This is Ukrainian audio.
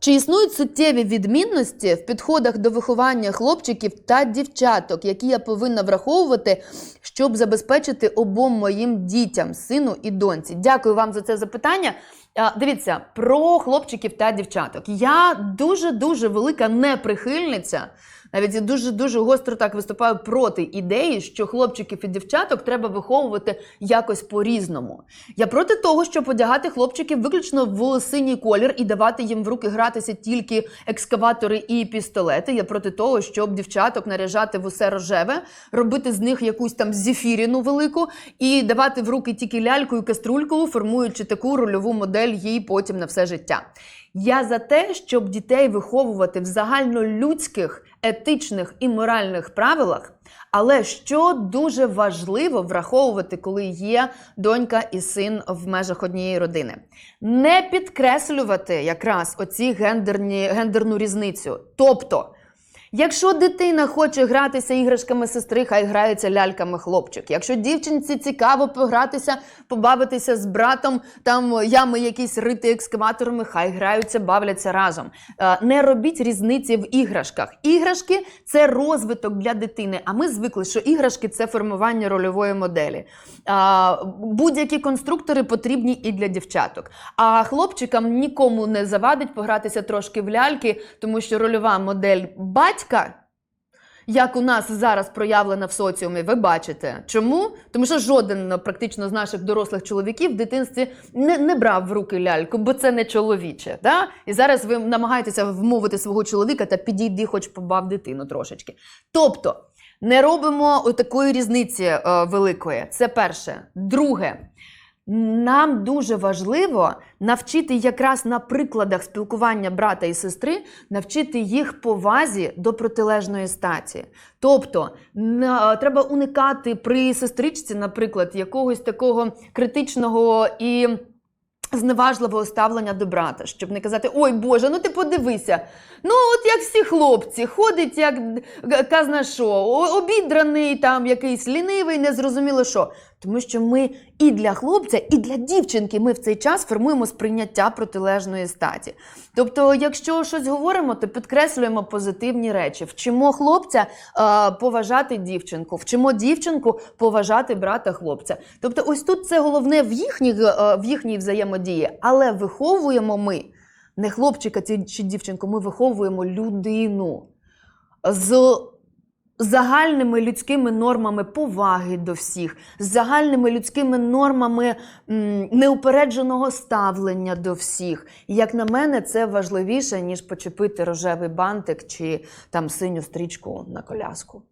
Чи існують суттєві відмінності в підходах до виховання хлопчиків та дівчаток, які я повинна враховувати, щоб забезпечити обом моїм дітям, сину і доньці? Дякую вам за це запитання. Дивіться, про хлопчиків та дівчаток. Я дуже дуже велика неприхильниця. Навіть я дуже дуже гостро так виступаю проти ідеї, що хлопчиків і дівчаток треба виховувати якось по-різному. Я проти того, щоб одягати хлопчиків виключно в синій колір і давати їм в руки гратися тільки екскаватори і пістолети. Я проти того, щоб дівчаток наряжати в усе рожеве, робити з них якусь там зефіріну велику і давати в руки тільки ляльку і каструльку, формуючи таку рольову модель їй потім на все життя. Я за те, щоб дітей виховувати в загальнолюдських, етичних і моральних правилах. Але що дуже важливо враховувати, коли є донька і син в межах однієї родини, не підкреслювати якраз оці гендерні, гендерну різницю. Тобто, Якщо дитина хоче гратися іграшками сестри, хай грається ляльками хлопчик. Якщо дівчинці цікаво погратися, побавитися з братом, там ями якісь рити екскаваторами, хай граються, бавляться разом. Е, Не робіть різниці в іграшках. Іграшки це розвиток для дитини. А ми звикли, що іграшки це формування рольової моделі. Будь-які конструктори потрібні і для дівчаток. А хлопчикам нікому не завадить погратися трошки в ляльки, тому що рольова модель батька. Як у нас зараз проявлена в соціумі, ви бачите. Чому? Тому що жоден ну, практично з наших дорослих чоловіків в дитинстві не, не брав в руки ляльку, бо це не чоловіче. Да? І зараз ви намагаєтеся вмовити свого чоловіка та підійди, хоч побав дитину трошечки. Тобто не робимо такої різниці е, великої. Це перше. Друге. Нам дуже важливо навчити якраз на прикладах спілкування брата і сестри, навчити їх повазі до протилежної статі. Тобто треба уникати при сестричці, наприклад, якогось такого критичного і. Зневажливого ставлення до брата, щоб не казати Ой Боже, ну ти подивися. Ну, от як всі хлопці, ходить як г- казна що, обідраний, там якийсь лінивий, незрозуміло що. Тому що ми і для хлопця, і для дівчинки ми в цей час формуємо сприйняття протилежної статі. Тобто, якщо щось говоримо, то підкреслюємо позитивні речі. Вчимо хлопця е, поважати дівчинку, вчимо дівчинку поважати брата хлопця. Тобто, ось тут це головне в їхній, е, в їхній взаємодії, але виховуємо ми не хлопчика чи дівчинку, ми виховуємо людину загальними людськими нормами поваги до всіх, з загальними людськими нормами м, неупередженого ставлення до всіх. І як на мене, це важливіше, ніж почепити рожевий бантик чи там синю стрічку на коляску.